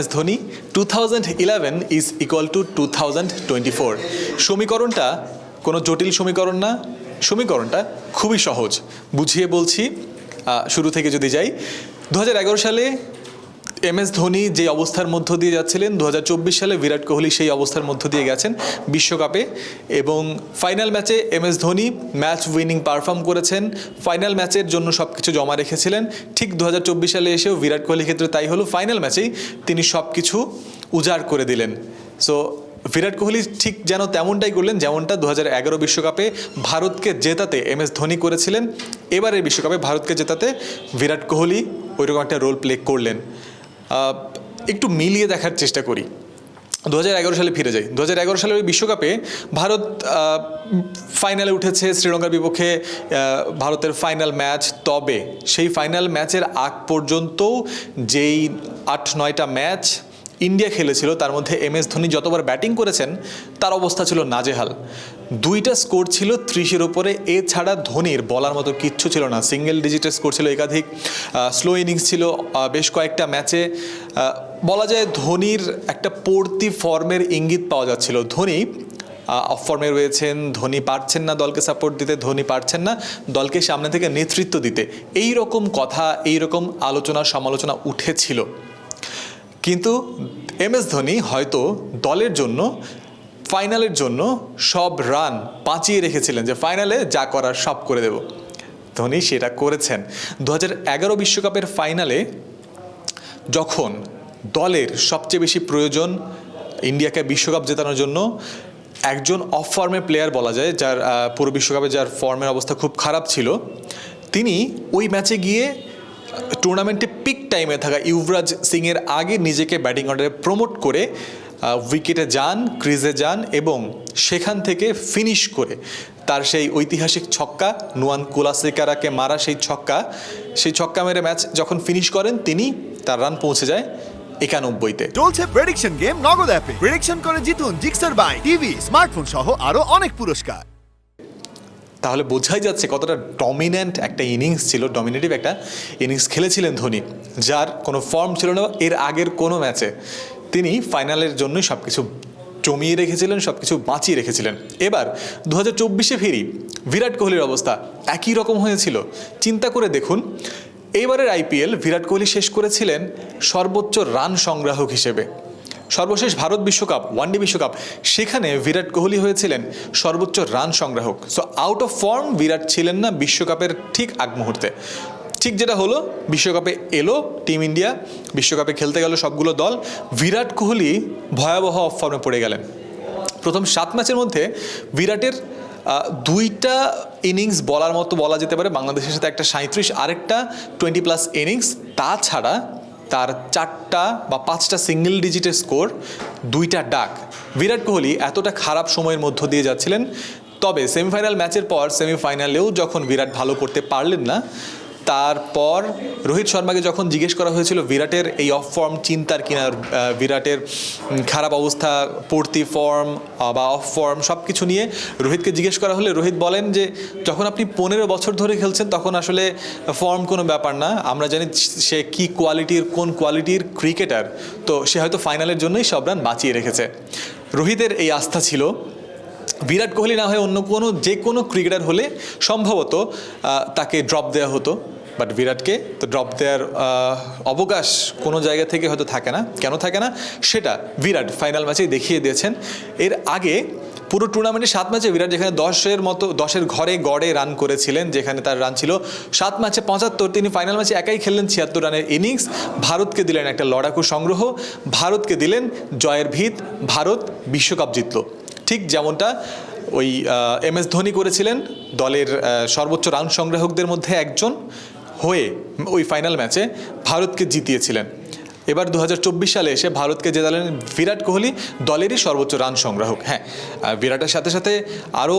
S Dhoni two thousand eleven is equal to two thousand twenty four সমীকরণটা কোনো জটিল সমীকরণ না, সমীকরণটা খুবই সহজ। বুঝিয়ে বলছি শুরু থেকে যদি যাই, দু হাজার এগারো সালে এম এস ধোনি যে অবস্থার মধ্য দিয়ে যাচ্ছিলেন দু হাজার চব্বিশ সালে বিরাট কোহলি সেই অবস্থার মধ্য দিয়ে গেছেন বিশ্বকাপে এবং ফাইনাল ম্যাচে M S Dhoni match winning perform করেছেন, ফাইনাল ম্যাচের জন্য সব কিছু জমা রেখেছিলেন। ঠিক দু হাজার চব্বিশ সালে এসেও বিরাট কোহলির ক্ষেত্রে তাই হলো, ফাইনাল ম্যাচেই তিনি সব কিছু উজাড় করে দিলেন। সো বিরাট কোহলি ঠিক যেন তেমনটাই করলেন যেমনটা দু এগারো বিশ্বকাপে ভারতকে জেতাতে এম এস ধোনি করেছিলেন। এবারের বিশ্বকাপে ভারতকে জেতাতে বিরাট কোহলি ওইরকম একটা রোল প্লে করলেন। একটু মিলিয়ে দেখার চেষ্টা করি। দু হাজার এগারো সালে ফিরে যাই। দু হাজার এগারো সালের ওই বিশ্বকাপে ভারত ফাইনালে উঠেছে শ্রীলঙ্কার বিপক্ষে ভারতের ফাইনাল ম্যাচ তবে। সেই ফাইনাল ম্যাচের আগ পর্যন্ত যেই আট নয়টা ম্যাচ ইন্ডিয়া খেলেছিল, তার মধ্যে এম এস ধোনি যতবার ব্যাটিং করেছেন, তার অবস্থা ছিল নাজেহাল। দুইটা স্কোর ছিল ত্রিশের ওপরে এছাড়া ধোনির বলার মতো কিচ্ছু ছিল না। সিঙ্গেল ডিজিটের স্কোর ছিল একাধিক স্লো ইনিংস ছিল বেশ কয়েকটা ম্যাচে বলা যায় ধোনির একটা পড়তি ফর্মের ইঙ্গিত পাওয়া যাচ্ছিল। ধোনি অফ ফর্মে রয়েছেন, ধোনি পারছেন না দলকে সাপোর্ট দিতে, ধোনি পারছেন না দলকে সামনে থেকে নেতৃত্ব দিতে। এই রকম কথা এই রকম আলোচনা সমালোচনা উঠেছিল। কিন্তু এম এস ধোনি হয়তো দলের জন্য, ফাইনালের জন্য সব রান বাঁচিয়ে রেখেছিলেন যে ফাইনালে যা করার সব করে দেব। ধোনি সেটা করেছেন। দু বিশ্বকাপের ফাইনালে যখন দলের সবচেয়ে বেশি প্রয়োজন ইন্ডিয়াকে বিশ্বকাপ জেতানোর জন্য, একজন অফ ফর্মের প্লেয়ার বলা যায়, যার পুরো বিশ্বকাপে যার ফর্মের অবস্থা খুব খারাপ ছিল, তিনি ওই ম্যাচে গিয়ে টুর্নামেন্টে পিক টাইমে থাকা ইউভরাজ সিংয়ের আগে নিজেকে ব্যাটিং অর্ডারে প্রমোট করে উইকেটে যান ক্রিজে যান এবং সেখান থেকে ফিনিশ করে তার সেই ঐতিহাসিক ছক্কা নুয়ান কুলাসেকারাকে মারা সেই ছক্কা সেই ছক্কা মেরে ম্যাচ যখন ফিনিশ করেন, তিনি তার রান পৌঁছে যায় একানব্বইতে। চলছে প্রেডিকশন গেম নগদ অ্যাপে প্রেডিকশন করে জিতুন জিক্সার বাই, টিভি স্মার্টফোন সহ আরও অনেক পুরস্কার। তাহলে বোঝাই যাচ্ছে কতটা ডমিন্যান্ট একটা ইনিংস ছিল ডমিনেটিভ একটা ইনিংস খেলেছিলেন ধোনি, যার কোনো ফর্ম ছিল না এর আগের কোনো ম্যাচে তিনি ফাইনালের জন্যই সব কিছু জমিয়ে রেখেছিলেন সব কিছু বাঁচিয়ে রেখেছিলেন। এবার দু হাজার চব্বিশে ফিরি, বিরাট কোহলির অবস্থা একই রকম হয়েছিল। চিন্তা করে দেখুন এইবারের আইপিএল বিরাট কোহলি শেষ করেছিলেন সর্বোচ্চ রান সংগ্রাহক হিসেবে। সর্বশেষ ভারত বিশ্বকাপ ওয়ানডে বিশ্বকাপ, সেখানে বিরাট কোহলি হয়েছিলেন সর্বোচ্চ run সংগ্রাহক। So out of form Virat ছিলেন না বিশ্বকাপের ঠিক আগ মুহূর্তে। ঠিক যেটা হলো, বিশ্বকাপে এলো টিম ইন্ডিয়া, বিশ্বকাপে খেলতে গেল সবগুলো দল, বিরাট কোহলি ভয়াবহ অফ ফর্মে পড়ে গেলেন। প্রথম সাত ম্যাচের মধ্যে বিরাটের দুইটা ইনিংস বলার মতো বলা যেতে পারে, বাংলাদেশের সাথে একটা সাঁত্রিশ আরেকটা টোয়েন্টি প্লাস ইনিংস তাছাড়া তার চারটা বা পাঁচটা সিঙ্গেল ডিজিটের স্কোর দুইটা ডাক। বিরাট কোহলি এতটা খারাপ সময়ের মধ্য দিয়ে যাচ্ছিলেন। তবে সেমিফাইনাল ম্যাচের পর সেমিফাইনালেও যখন বিরাট ভালো করতে পারলেন না তারপর রোহিত শর্মাকে যখন জিজ্ঞেস করা হয়েছিল, বিরাটের এই অফ ফর্ম চিন্তার কিনা বিরাটের খারাপ অবস্থা, পড়তি ফর্ম বা অফ ফর্ম সব কিছু নিয়ে রোহিতকে জিজ্ঞেস করা হলে রোহিত বলেন যে, যখন আপনি পনেরো বছর ধরে খেলছেন, তখন আসলে ফর্ম কোনো ব্যাপার না। আমরা জানি সে কি কোয়ালিটির কোন কোয়ালিটির ক্রিকেটার তো সে হয়তো ফাইনালের জন্যই সব রান বাঁচিয়ে রেখেছে। রোহিতের এই আস্থা ছিল। বিরাট কোহলি না হয়ে অন্য কোনো, যে কোনো ক্রিকেটার হলে সম্ভবত তাকে ড্রপ দেওয়া হতো। বাট বিরাটকে তো ড্রপ দেওয়ার অবকাশ কোনো জায়গা থেকে হয়তো থাকে না। কেন থাকে না? সেটা বিরাট ফাইনাল ম্যাচেই দেখিয়ে দিয়েছেন। এর আগে পুরো টুর্নামেন্টে সাত ম্যাচে বিরাট যেখানে দশের মতো, দশের ঘরে গড়ে রান করেছিলেন, যেখানে তার রান ছিল সাত ম্যাচে পঁচাত্তর, তিনি ফাইনাল ম্যাচে একাই খেললেন ছিয়াত্তর রানের ইনিংস ভারতকে দিলেন একটা লড়াকু সংগ্রহ। ভারতকে দিলেন জয়ের ভিত। ভারত বিশ্বকাপ জিতল। ঠিক যেমনটা ওই এম এস ধোনি করেছিলেন, দলের সর্বোচ্চ রান সংগ্রাহকদের মধ্যে একজন হয়ে ওই ফাইনাল ম্যাচে ভারতকে জিতিয়েছিলেন। এবার দু হাজার চব্বিশ সালে এসে ভারতকে জেতালেন বিরাট কোহলি, দলেরই সর্বোচ্চ রান সংগ্রাহক। হ্যাঁ বিরাটের সাথে সাথে আরও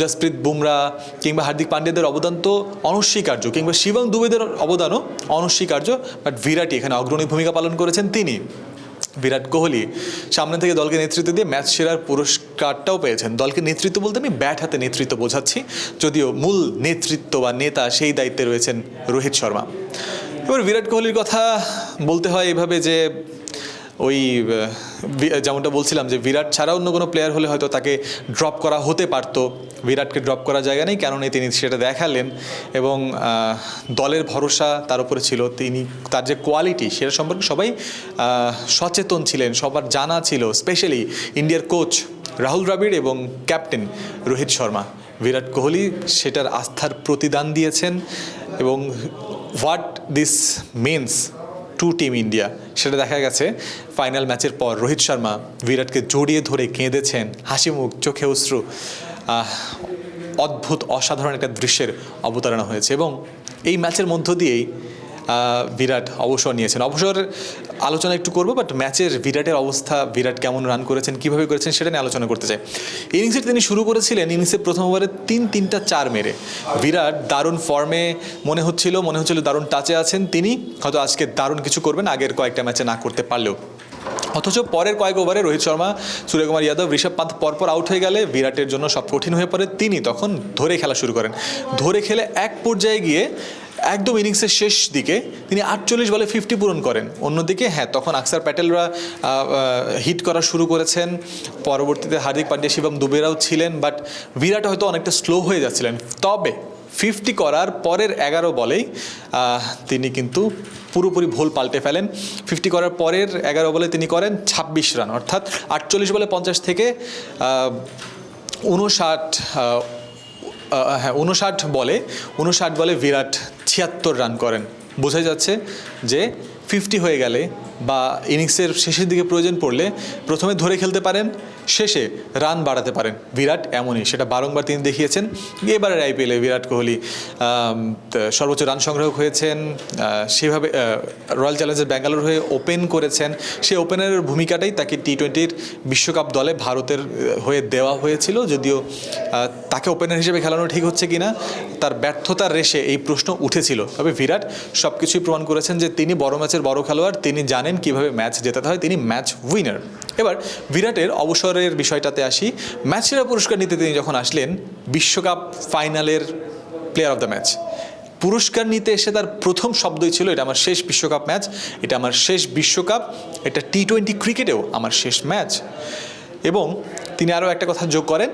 জসপ্রীত বুমরা কিংবা হার্দিক পান্ডিয়াদের অবদান তো অনস্বীকার্য, কিংবা শিবম দুবেদের অবদানও অনস্বীকার্য বাট বিরাটই এখানে অগ্রণী ভূমিকা পালন করেছেন তিনি। বিরাট কোহলি সামনে থেকে দলকে নেতৃত্ব দিয়ে ম্যাচ সেরার পুরস্কারটাও পেয়েছেন। দলকে নেতৃত্ব বলতে আমি ব্যাট হাতে নেতৃত্ব বোঝাচ্ছি, যদিও মূল নেতৃত্ব বা নেতা সেই দায়িত্বে রয়েছেন রোহিত শর্মা। এবার বিরাট কোহলির কথা বলতে হয় এভাবে যে ওই যেমনটা বলছিলাম যে বিরাট ছাড়া অন্য কোনো প্লেয়ার হলে হয়তো তাকে ড্রপ করা হতে পারতো। বিরাটকে ড্রপ করার জায়গা নেই কেন নেই তিনি সেটা দেখালেন এবং দলের ভরসা তার উপরে ছিল। তিনি, তার যে কোয়ালিটি সেটা সম্পর্কে সবাই সচেতন ছিলেন, সবার জানা ছিল স্পেশালি ইন্ডিয়ার কোচ রাহুল দ্রাবিড় এবং ক্যাপ্টেন রোহিত শর্মা। বিরাট কোহলি সেটার আস্থার প্রতিদান দিয়েছেন এবং what this means to team India সেটা দেখা গেছে। ফাইনাল ম্যাচের পর রোহিত শর্মা বিরাটকে জড়িয়ে ধরে কেঁদেছেন হাসি মুখ, চোখে অশ্রু। অদ্ভুত, অসাধারণ একটা দৃশ্যের অবতারণা হয়েছে এবং এই ম্যাচের মধ্য দিয়েই বিরাট অবসর নিয়েছেন। অবসর আলোচনা একটু করব বাট ম্যাচের বিরাটের অবস্থা, বিরাট কেমন রান করেছেন, কীভাবে করেছেন সেটা নিয়ে আলোচনা করতে চাই। ইনিংসের তিনি শুরু করেছিলেন ইনিংসের প্রথম ওভারে তিন, তিনটা চার মেরে। বিরাট দারুণ ফর্মে মনে হচ্ছিল মনে হচ্ছিল দারুণ টাচে আছেন তিনি, হয়তো আজকে দারুণ কিছু করবেন, আগের কয়েকটা ম্যাচে না করতে পারলেও। অথচ পরের কয়েক ওভারে রোহিত শর্মা, সূর্যকুমার যাদব, ঋষভ পান্ত পরপর আউট হয়ে গেলে বিরাটের জন্য সব কঠিন হয়ে পড়ে। তিনি তখন ধরে খেলা শুরু করেন। ধরে খেলে এক পর্যায়ে গিয়ে একদম ইনিংসের শেষ দিকে তিনি আটচল্লিশ বলে ফিফটি পূরণ করেন। অন্যদিকে হ্যাঁ তখন আকসার প্যাটেলরা হিট করা শুরু করেছেন। পরবর্তীতে হার্দিক পান্ডিয়া শিবম দুবেরাও ছিলেন বাট বিরাট হয়তো অনেকটা স্লো হয়ে যাচ্ছিলেন। তবে ফিফটি করার পরের এগারো বলেই তিনি কিন্তু পুরোপুরি ভুল পাল্টে ফেলেন। ফিফটি করার পরের এগারো বলে তিনি করেন ছাব্বিশ রান অর্থাৎ আটচল্লিশ বলে পঞ্চাশ থেকে উনষাট হ্যাঁ উনষাট বলে উনষাট বলে বিরাট ছিয়াত্তর রান করেন। বোঝা যাচ্ছে যে ফিফটি হয়ে গেলে বা ইনিংসের শেষের দিকে প্রয়োজন পড়লে প্রথমে ধরে খেলতে পারেন, শেষে রান বাড়াতে পারেন। বিরাট এমনই, সেটা বারংবার তিনি দেখিয়েছেন। এবারের আইপিএলে বিরাট কোহলি সর্বোচ্চ রান সংগ্রাহক হয়েছেন সেভাবে রয়্যাল চ্যালেঞ্জার ব্যাঙ্গালোর হয়ে ওপেন করেছেন। সেই ওপেনারের ভূমিকাটাই তাকে টি টোয়েন্টির বিশ্বকাপ দলে ভারতের হয়ে দেওয়া হয়েছিল। যদিও তাকে ওপেনার হিসেবে খেলানো ঠিক হচ্ছে কিনা, তার ব্যর্থতার রেশে এই প্রশ্ন উঠেছিল। তবে বিরাট সব কিছুই প্রমাণ করেছেন যে তিনি বড় ম্যাচের বড় খেলোয়াড়, তিনি জানেন কীভাবে ম্যাচ জেতাতে হয় তিনি ম্যাচ উইনার। এবার বিরাটের অবসরের বিষয়টাতে আসি। ম্যাচ সেরা পুরস্কার নিতে তিনি যখন আসলেন, বিশ্বকাপ ফাইনালের প্লেয়ার অফ দ্য ম্যাচ পুরস্কার নিতে এসে তার প্রথম শব্দই ছিল, এটা আমার শেষ বিশ্বকাপ ম্যাচ, এটা আমার শেষ বিশ্বকাপ, এটা টি টোয়েন্টি ক্রিকেটেও আমার শেষ ম্যাচ। এবং তিনি আরও একটা কথা যোগ করেন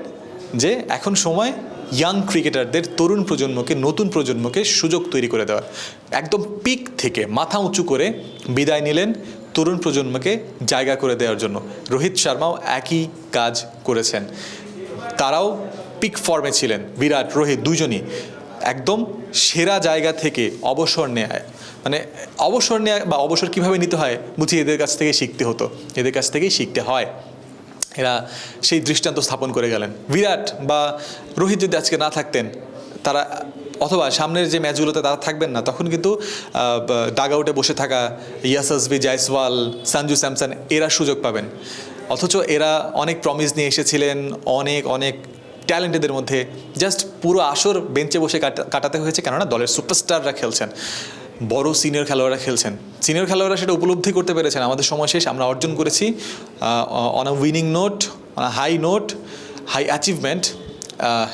যে, এখন সময় ইয়াং ক্রিকেটারদের তরুণ প্রজন্মকে, নতুন প্রজন্মকে সুযোগ তৈরি করে দেওয়ার একদম পিক থেকে মাথা উঁচু করে বিদায় নিলেন তরুণ প্রজন্মকে জায়গা করে দেওয়ার জন্য। রোহিত শর্মাও একই কাজ করেছেন। তারাও পিক ফর্মে ছিলেন। বিরাট, রোহিত দুজনই একদম সেরা জায়গা থেকে অবসর নেয় মানে অবসর নেওয়া বা অবসর কীভাবে নিতে হয় বুঝি এদের কাছ থেকে শিখতে হতো। এদের কাছ থেকেই শিখতে হয়। এরা সেই দৃষ্টান্ত স্থাপন করে গেলেন। বিরাট বা রোহিত যদি আজকে না থাকতেন, তারা অথবা সামনের যে ম্যাচগুলোতে তারা থাকবেন না, তখন কিন্তু ডাগ আউটে বসে থাকা ইয়াসবি জয়সওয়াল, সঞ্জু স্যামসন এরা সুযোগ পাবেন। অথচ এরা অনেক প্রমিস নিয়ে এসেছিলেন, অনেক অনেক ট্যালেন্টেদের মধ্যে। জাস্ট পুরো আসর বেঞ্চে বসে কাটা- কাটাতে হয়েছে, কেননা দলের সুপারস্টাররা খেলছেন। বড় সিনিয়র খেলোয়াড়রা খেলছেন। সিনিয়র খেলোয়াড়রা সেটা উপলব্ধি করতে পেরেছেন। আমাদের সময় শেষ, আমরা অর্জন করেছি on a winning note on a high note high achievement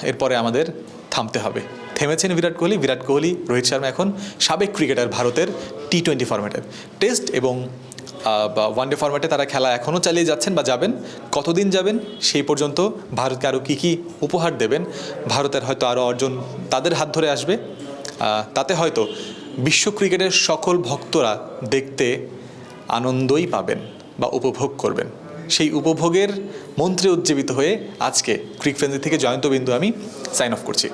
এরপরে আমাদের থামতে হবে। থেমেছেন বিরাট কোহলি বিরাট কোহলি, রোহিত শর্মা এখন সাবেক ক্রিকেটার ভারতের টি টোয়েন্টি ফরম্যাটের টেস্ট এবং বা ওয়ানডে ফরম্যাটে তারা খেলা এখনও চালিয়ে যাচ্ছেন বা যাবেন। কতদিন যাবেন, সেই পর্যন্ত ভারতকে আরও কী কী উপহার দেবেন, ভারতের হয়তো আরও অর্জন তাদের হাত ধরে আসবে। তাতে হয়তো বিশ্ব ক্রিকেটের সকল ভক্তরা দেখতে আনন্দই পাবেন বা উপভোগ করবেন। সেই উপভোগের মন্ত্রে উজ্জীবিত হয়ে আজকে ক্রিক থেকে জয়ন্ত বিন্দু আমি সাইন অফ করছি।